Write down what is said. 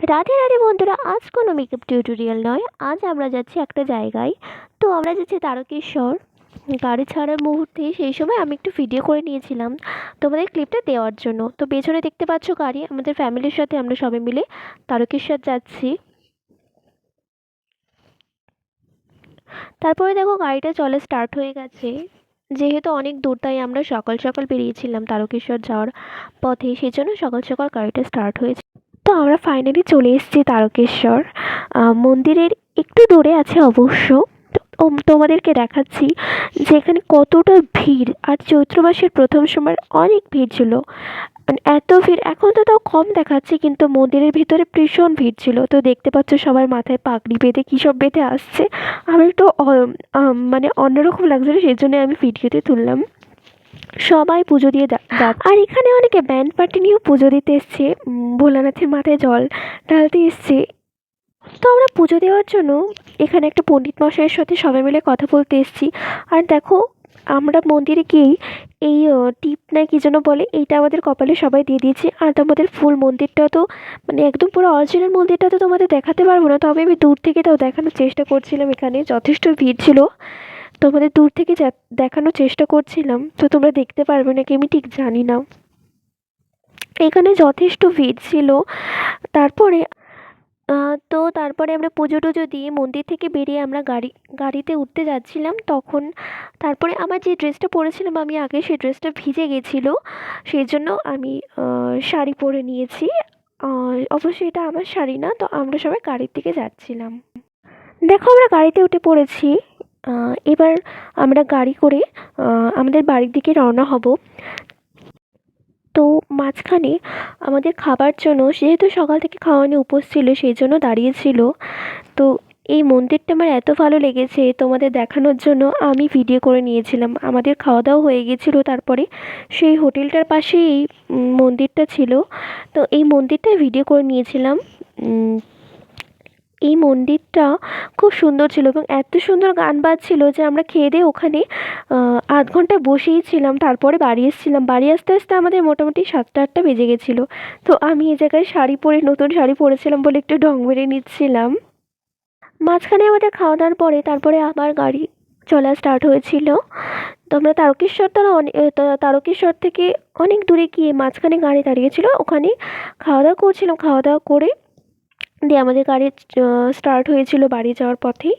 রাধে রাধে বন্ধুরা, আজ কোনো মেকআপ টিউটোরিয়াল নয়। আজ আমরা যাচ্ছি একটা জায়গায়। তো আমরা যাচ্ছি তারকেশ্বর। গাড়ি ছাড়ার মুহূর্তে সেই সময় আমি একটু ভিডিও করে নিয়েছিলাম তোমাদের ক্লিপটা দেওয়ার জন্য। তো পেছনে দেখতে পাচ্ছ গাড়ি, আমাদের ফ্যামিলির সাথে আমরা সবাই মিলে তারকেশ্বর যাচ্ছি। তারপরে দেখো গাড়িটা চলে স্টার্ট হয়ে গেছে। যেহেতু অনেক দূর, তাই আমরা সকাল সকাল বেরিয়েছিলাম তারকেশ্বর যাওয়ার পথে সেই জন্য সকাল সকাল গাড়িটা স্টার্ট হয়েছে। তো আমরা ফাইনালি চলে এসেছি তারকেশ্বর। মন্দিরের একটু দূরে আছে অবশ্য। তোমাদেরকে দেখাচ্ছি যে এখানে কতটা ভিড়। আর চৈত্র মাসের প্রথম সময় অনেক ভিড় ছিল। মানে এত ভিড়, এখন তো তাও কম দেখাচ্ছে, কিন্তু মন্দিরের ভিতরে ভীষণ ভিড় ছিল। তো দেখতে পাচ্ছ সবার মাথায় পাগড়ি বেঁধে কী সব বেঁধে আসছে। আমার একটু মানে অন্যরকম লাগছিল, সেই জন্য আমি ভিডিওতে তুললাম। সবাই পুজো দিয়ে যা- যা- আর এখানে অনেকে ব্যান্ড পার্টি নিয়েও পুজো দিতে এসছে। ভোলানাথের মাথায় জল ঢালতে এসছে। তো আমরা পুজো দেওয়ার জন্য এখানে একটা পণ্ডিত মশাইয়ের সাথে সবাই মিলে কথা বলতে এসেছি। আর দেখো আমরা মন্দিরে গিয়েই এই টিপ না কি যেন বলে এইটা আমাদের কপালে সবাই দিয়ে দিয়েছি। আর তোমাদের ফুল মন্দিরটা তো মানে একদম পুরো অরিজিনাল মন্দিরটা তো তোমাদের দেখাতে পারব না। তবে আমি দূর থেকে তাও দেখানোর চেষ্টা করছিলাম। এখানে যথেষ্ট ভিড় ছিল। তোমাদের দূর থেকে দেখানোর চেষ্টা করছিলাম, তো তোমরা দেখতে পারবে নাকি আমি ঠিক জানি না। এখানে যথেষ্ট ভিড় ছিল। তারপরে তো তারপরে আমরা পুজো টুজো দিয়ে মন্দির থেকে বেরিয়ে আমরা গাড়ি, গাড়িতে উঠতে যাচ্ছিলাম। তখন, তারপরে আমার যে ড্রেসটা পরেছিলাম, আমি আগে সেই ড্রেসটা ভিজে গেছিল। সেই জন্য আমি শাড়ি পরে নিয়েছি। অবশ্যই এটা আমার শাড়ি না, তো আমরা সবাই গাড়ির দিকে যাচ্ছিলাম। দেখো আমরা গাড়িতে উঠে পড়েছি। এবার আমরা গাড়ি করে আমাদের বাড়ির দিকে রওনা হব। তো মাঝখানে আমাদের খাবার জন্য, যেহেতু সকাল থেকে খাওয়া নিয়ে উপোস ছিল, সেই জন্য দাঁড়িয়েছিল তো এই মন্দিরটা আমার এত ভালো লেগেছে, তোমাদের দেখানোর জন্য আমি ভিডিও করে নিয়েছিলাম। আমাদের খাওয়া দাওয়া হয়ে গেছিল, তারপরে সেই হোটেলটার পাশেই এই মন্দিরটা ছিল। তো এই মন্দিরটায় ভিডিও করে নিয়েছিলাম। এই মন্দিরটা খুব সুন্দর ছিল এবং এত সুন্দর গান বাজছিল যে আমরা খেয়ে দিয়ে ওখানে আধ ঘণ্টা বসেই ছিলাম। তারপরে বাড়ি এসেছিলাম। বাড়ি আসতে আসতে আমাদের মোটামুটি সাতটা, আটটা বেজে গেছিল। তো আমি এই জায়গায় শাড়ি পরে, নতুন শাড়ি পরেছিলাম বলে একটু ঢং মেরে নিচ্ছিলাম। মাঝখানে আমাদের খাওয়া দাওয়ার পরে তারপরে আবার গাড়ি চলা স্টার্ট হয়েছিল। তো আমরা তারকেশ্বর তারা অনেক তারকেশ্বর থেকে অনেক দূরে গিয়ে মাঝখানে গাড়ি দাঁড়িয়েছিল। ওখানে খাওয়া দাওয়া করছিলাম। খাওয়া দাওয়া করে দিয়ে আমাদের গাড়ি স্টার্ট হয়েছিল বাড়ি যাওয়ার পথেই।